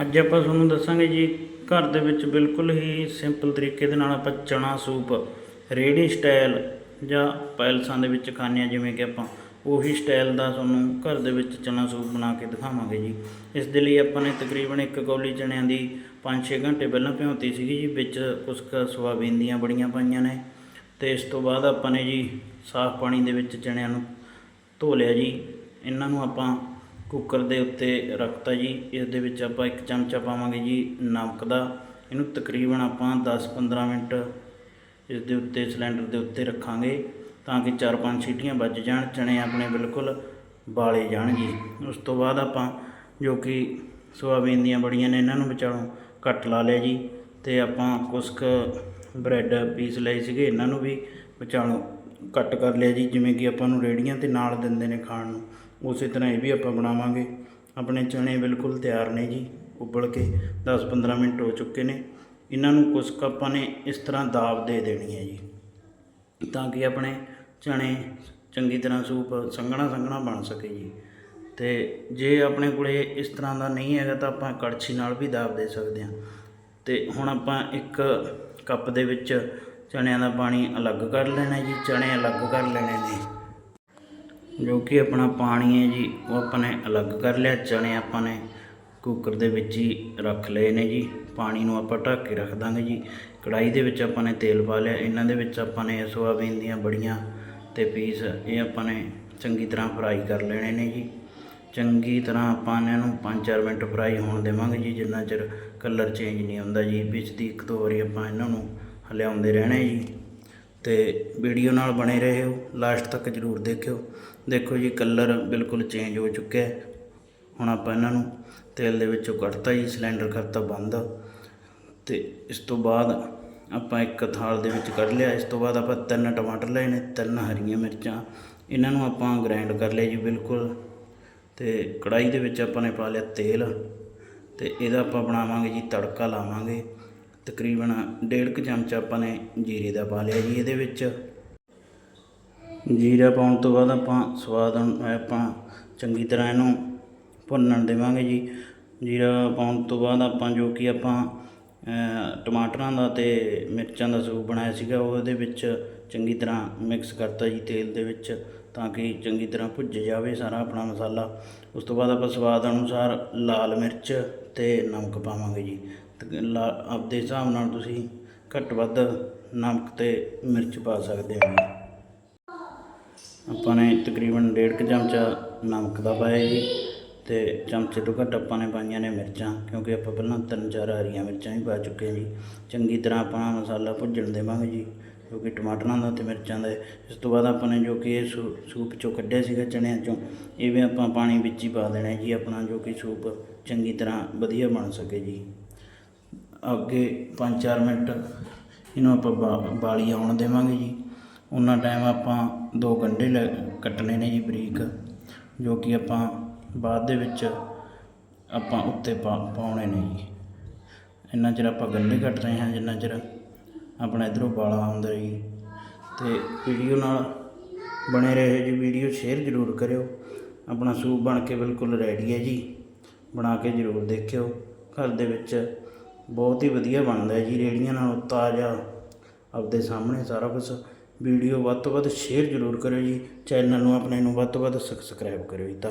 ਅੱਜ ਆਪਾਂ ਤੁਹਾਨੂੰ ਦੱਸਾਂਗੇ ਜੀ, ਘਰ ਦੇ ਵਿੱਚ ਬਿਲਕੁਲ ਹੀ ਸਿੰਪਲ ਤਰੀਕੇ ਦੇ ਨਾਲ ਆਪਾਂ ਚਣਾ ਸੂਪ ਰੇੜੀ ਸਟਾਈਲ ਜਾਂ ਪੈਲਸਾਂ ਦੇ ਵਿੱਚ ਖਾਂਦੇ ਹਾਂ, ਜਿਵੇਂ ਕਿ ਆਪਾਂ ਉਹੀ ਸਟਾਈਲ ਦਾ ਤੁਹਾਨੂੰ ਘਰ ਦੇ ਵਿੱਚ ਚਣਾ ਸੂਪ ਬਣਾ ਕੇ ਦਿਖਾਵਾਂਗੇ ਜੀ। ਇਸ ਦੇ ਲਈ ਆਪਾਂ ਨੇ ਤਕਰੀਬਨ ਇੱਕ ਕੌਲੀ ਚਣਿਆਂ ਦੀ 5-6 ਘੰਟੇ ਪਹਿਲਾਂ ਭਿਉਂਤੀ ਸੀਗੀ ਜੀ, ਵਿੱਚ ਕੁਛ ਕੁ ਸੋਆਬੀਨ ਦੀਆਂ ਬੜੀਆਂ ਪਾਈਆਂ ਨੇ। ਤੇ ਇਸ ਤੋਂ ਬਾਅਦ ਆਪਾਂ ਨੇ ਜੀ, ਸਾਫ਼ ਪਾਣੀ ਦੇ ਵਿੱਚ ਚਣਿਆਂ ਨੂੰ ਧੋ ਲਿਆ ਜੀ। ਇਹਨਾਂ ਨੂੰ ਆਪਾਂ ਕੁੱਕਰ ਦੇ ਉੱਤੇ ਰੱਖਤਾ ਜੀ। ਇਸ ਦੇ ਵਿੱਚ ਆਪਾਂ ਇੱਕ ਚਮਚਾ ਪਾਵਾਂਗੇ ਜੀ ਨਮਕ ਦਾ। ਇਹਨੂੰ ਤਕਰੀਬਨ ਆਪਾਂ 10-15 ਮਿੰਟ ਇਸ ਦੇ ਉੱਤੇ, ਸਿਲੰਡਰ ਦੇ ਉੱਤੇ ਰੱਖਾਂਗੇ ਤਾਂ ਕਿ 4-5 ਸੀਟੀਆਂ ਵੱਜ ਜਾਣ ਚਣੇ ਆਪਣੇ ਬਿਲਕੁਲ ਬਾਲੇ ਜਾਣ ਜੀ। ਉਸ ਤੋਂ ਬਾਅਦ ਆਪਾਂ ਜੋ ਕਿ ਸੋਆਬੀਨ ਦੀਆਂ ਬੜੀਆਂ ਨੇ, ਇਹਨਾਂ ਨੂੰ ਵਿਚਾਲੋਂ ਕੱਟ ਲਾ ਲਿਆ ਜੀ ਤੇ ਆਪਾਂ ਕੁਛ ਕੁ ਬ੍ਰੈਡ ਪੀਸ ਲਏ ਸੀਗੇ, ਇਹਨਾਂ ਨੂੰ ਵੀ ਵਿਚਾਲੋਂ ਕੱਟ ਕਰ ਲਿਆ ਜੀ, ਜਿਵੇਂ ਕਿ ਆਪਾਂ ਨੂੰ ਰੇੜੀਆਂ ਤੇ ਨਾਲ ਦਿੰਦੇ ਨੇ ਖਾਣ ਨੂੰ। ਉਸੇ ਤਰ੍ਹਾਂ ਇਹ ਵੀ ਆਪਾਂ ਬਣਾਵਾਂਗੇ। ਆਪਣੇ ਚਣੇ ਬਿਲਕੁਲ ਤਿਆਰ ਨੇ ਜੀ, ਉਬਲ ਕੇ 10-15 ਮਿੰਟ ਹੋ ਚੁੱਕੇ ਨੇ। ਇਹਨਾਂ ਨੂੰ ਕੁਛ ਕੁ ਆਪਾਂ ਨੇ ਇਸ ਤਰ੍ਹਾਂ ਦਾਬ ਦੇ ਦੇਣੀ ਹੈ ਜੀ। ਤਾਂ ਕਿ ਆਪਣੇ ਚਣੇ ਚੰਗੀ ਤਰ੍ਹਾਂ ਸੂਪ ਸੰਘਣਾ ਸੰਘਣਾ ਬਣ ਸਕੇ ਜੀ। ਤੇ ਜੇ ਆਪਣੇ ਕੋਲੇ ਇਸ ਤਰ੍ਹਾਂ ਦਾ ਨਹੀਂ ਹੈਗਾ ਤਾਂ ਆਪਾਂ ਕੜਛੀ ਨਾਲ ਵੀ ਦਾਬ ਦੇ ਸਕਦੇ ਹਾਂ। ਤੇ ਹੁਣ ਆਪਾਂ ਇੱਕ ਕੱਪ ਦੇ ਵਿੱਚ ਚਣਿਆਂ ਦਾ ਪਾਣੀ ਅਲੱਗ ਕਰ ਲੈਣਾ ਜੀ, ਚਣੇ ਅਲੱਗ ਕਰ ਲੈਣੇ ਨੇ। ਜੋ ਕਿ ਆਪਣਾ ਪਾਣੀ ਹੈ ਜੀ, ਉਹ ਆਪਾਂ ਨੇ ਅਲੱਗ ਕਰ ਲਿਆ ਚਣੇ ਆਪਾਂ ਨੇ ਕੁੱਕਰ ਦੇ ਵਿੱਚ ਹੀ ਰੱਖ ਲਏ ਨੇ ਜੀ। ਪਾਣੀ ਨੂੰ ਆਪਾਂ ਢੱਕ ਕੇ ਰੱਖ ਦਾਂਗੇ ਜੀ। ਕੜਾਈ ਦੇ ਵਿੱਚ ਆਪਾਂ ਨੇ ਤੇਲ ਪਾ ਲਿਆ। ਇਹਨਾਂ ਦੇ ਵਿੱਚ ਆਪਾਂ ਨੇ ਸੋਆਬੀਨ ਦੀਆਂ ਬੜੀਆਂ ਤੇ ਪੀਸ ਇਹ ਆਪਾਂ ਨੇ ਚੰਗੀ ਤਰ੍ਹਾਂ ਫਰਾਈ ਕਰ ਲੈਣੇ ਨੇ ਜੀ। ਚੰਗੀ ਤਰ੍ਹਾਂ ਆਪਾਂ ਇਹਨਾਂ ਨੂੰ 5-4 ਮਿੰਟ ਫਰਾਈ ਹੋਣ ਦੇਵਾਂਗੇ ਜੀ। ਜਿੰਨਾ ਚਿਰ ਕਲਰ ਚੇਂਜ ਨਹੀਂ ਹੁੰਦਾ ਜੀ। ਵਿੱਚ ਦੀ ਇੱਕ ਦੋ ਵਾਰੀ ਆਪਾਂ ਇਹਨਾਂ ਨੂੰ ਹਲਿਆਉਂਦੇ ਰਹਿਣਾ ਜੀ। ਤੇ ਵੀਡੀਓ ਨਾਲ ਬਣੇ ਰਹੋ ਲਾਸਟ ਤੱਕ ਜਰੂਰ ਦੇਖਿਓ। ਦੇਖੋ ਜੀ ਕਲਰ ਬਿਲਕੁਲ ਚੇਂਜ ਹੋ ਚੁੱਕਿਆ ਹੈ। ਹੁਣ ਆਪਾਂ ਇਹਨਾਂ ਨੂੰ ਤੇਲ ਦੇ ਵਿੱਚੋਂ ਕੱਢਤਾ ਜੀ ਸਿਲੰਡਰ ਕਰਤਾ ਬੰਦ। ਤੇ ਇਸ ਤੋਂ ਬਾਅਦ ਆਪਾਂ ਇੱਕ ਥਾਲ ਦੇ ਵਿੱਚ ਕੱਢ ਲਿਆ। ਇਸ ਤੋਂ ਬਾਅਦ ਆਪਾਂ ਤਿੰਨ ਟਮਾਟਰ ਲਏ ਨੇ, ਤਿੰਨ ਹਰੀਆਂ ਮਿਰਚਾਂ। ਇਹਨਾਂ ਨੂੰ ਆਪਾਂ ਗ੍ਰਾਈਂਡ ਕਰ ਲਿਆ ਜੀ ਬਿਲਕੁਲ। ਤੇ ਕੜਾਈ ਦੇ ਵਿੱਚ ਆਪਾਂ ਨੇ ਪਾ ਲਿਆ ਤੇਲ। ਤੇ ਇਹਦਾ ਆਪਾਂ ਬਣਾਵਾਂਗੇ ਜੀ, ਤੜਕਾ ਲਾਵਾਂਗੇ। ਤਕਰੀਬਨ ਡੇਢ ਕੁ ਚਮਚ ਆਪਾਂ ਨੇ ਜੀਰੇ ਦਾ ਪਾ ਲਿਆ ਜੀ ਇਹਦੇ ਵਿੱਚ। ਜੀਰਾ ਪਾਉਣ ਤੋਂ ਬਾਅਦ ਆਪਾਂ ਸਵਾਦ ਆਪਾਂ ਚੰਗੀ ਤਰ੍ਹਾਂ ਇਹਨੂੰ ਭੁੰਨਣ ਦੇਵਾਂਗੇ ਜੀ। ਜੀਰਾ ਪਾਉਣ ਤੋਂ ਬਾਅਦ ਆਪਾਂ ਜੋ ਕਿ ਆਪਾਂ ਟਮਾਟਰਾਂ ਦਾ ਤੇ ਮਿਰਚਾਂ ਦਾ ਸੂਪ ਬਣਾਇਆ ਸੀਗਾ ਉਹਦੇ ਵਿੱਚ ਚੰਗੀ ਤਰ੍ਹਾਂ ਮਿਕਸ ਕਰਤਾ ਜੀ ਤੇਲ ਦੇ ਵਿੱਚ ਤਾਂ ਕਿ ਚੰਗੀ ਤਰ੍ਹਾਂ ਭੁੱਜ ਜਾਵੇ ਸਾਰਾ ਆਪਣਾ ਮਸਾਲਾ। ਉਸ ਤੋਂ ਬਾਅਦ ਆਪਾਂ ਸਵਾਦ ਅਨੁਸਾਰ ਲਾਲ ਮਿਰਚ ਤੇ ਨਮਕ ਪਾਵਾਂਗੇ ਜੀ। ਲਾ- ਆਪਦੇ ਹਿਸਾਬ ਨਾਲ ਤੁਸੀਂ ਘੱਟ ਵੱਧ ਨਮਕ ਤੇ ਮਿਰਚ ਪਾ ਸਕਦੇ ਹੋ। ਜੀ ਆਪਾਂ ਨੇ ਤਕਰੀਬਨ ਡੇਢ ਕੁ ਚਮਚਾ ਨਮਕ ਦਾ ਪਾਇਆ ਜੀ ਤੇ ਚਮਚੇ ਤੋਂ ਘੱਟ ਆਪਾਂ ਨੇ ਪਾਈਆਂ ਨੇ ਮਿਰਚਾਂ, ਕਿਉਂਕਿ ਆਪਾਂ ਪਹਿਲਾਂ ਤਿੰਨ ਚਾਰ ਹਰੀਆਂ ਮਿਰਚਾਂ ਵੀ ਪਾ ਚੁੱਕੇ ਹਾਂ ਜੀ। ਚੰਗੀ ਤਰ੍ਹਾਂ ਆਪਾਂ ਮਸਾਲਾ ਭੁੱਜਣ ਦੇਵਾਂਗੇ ਜੀ ਜੋ ਕਿ ਟਮਾਟਰਾਂ ਦਾ ਤੇ ਮਿਰਚਾਂ ਦਾ। ਇਸ ਤੋਂ ਬਾਅਦ ਆਪਾਂ ਨੇ ਜੋ ਕਿ ਇਹ ਸੂ- ਸੂਪ ਚੋਂ ਕੱਢਿਆ ਸੀਗਾ ਚਣਿਆਂ ਚੋਂ, ਇਹ ਵੀ ਆਪਾਂ ਪਾਣੀ ਵਿੱਚ ਹੀ ਪਾ ਦੇਣਾ ਜੀ, ਆਪਣਾ ਜੋ ਕਿ ਸੂਪ ਚੰਗੀ ਤਰ੍ਹਾਂ ਵਧੀਆ ਬਣ ਸਕੇ ਜੀ। ਅੱਗੇ 5-4 ਮਿੰਟ ਇਹਨੂੰ ਆਪਾਂ ਬਾ- ਬਾਲੀ ਆਉਣ ਦੇਵਾਂਗੇ ਜੀ। ਉਹਨਾਂ ਟਾਈਮ ਆਪਾਂ ਦੋ ਗੰਢੇ ਲੈ ਕੱਟਣੇ ਨੇ ਜੀ ਬਰੀਕ, ਜੋ ਕਿ ਆਪਾਂ ਬਾਅਦ ਦੇ ਵਿੱਚ ਆਪਾਂ ਉੱਤੇ ਪਾ, ਪਾਉਣੇ ਨੇ ਜੀ। ਇੰਨਾ ਚਿਰ ਆਪਾਂ ਗੰਢੇ ਕੱਟ ਰਹੇ ਹਾਂ, ਜਿੰਨਾ ਚਿਰ ਆਪਣਾ ਇਧਰੋਂ ਬਾਲਾ ਆਉਂਦਾ ਜੀ। ਤੇ ਵੀਡੀਓ ਨਾਲ ਬਣੇ ਰਹੇ ਜੀ, ਵੀਡੀਓ ਸ਼ੇਅਰ ਜ਼ਰੂਰ ਕਰਿਓ। ਆਪਣਾ ਸੂਪ ਬਣ ਕੇ ਬਿਲਕੁਲ ਰੈਡੀ ਹੈ ਜੀ। ਬਣਾ ਕੇ ਜ਼ਰੂਰ ਦੇਖਿਓ। ਘਰ ਦੇ ਵਿੱਚ ਬਹੁਤ ਹੀ ਵਧੀਆ ਬਣਦਾ ਜੀ ਰੇੜੀਆਂ ਨਾਲ ਤਾਜ਼ਾ, ਆਪਦੇ ਸਾਹਮਣੇ ਸਾਰਾ ਕੁਝ ਵੀਡੀਓ ਵੱਧ ਤੋਂ ਵੱਧ ਸ਼ੇਅਰ ਜ਼ਰੂਰ ਕਰਿਓ ਜੀ ਚੈਨਲ ਨੂੰ ਆਪਣੇ ਨੂੰ ਵੱਧ ਤੋਂ ਵੱਧ ਸਬਸਕ੍ਰਾਈਬ ਕਰਿਓ ਜੀ। ਧੰਨ-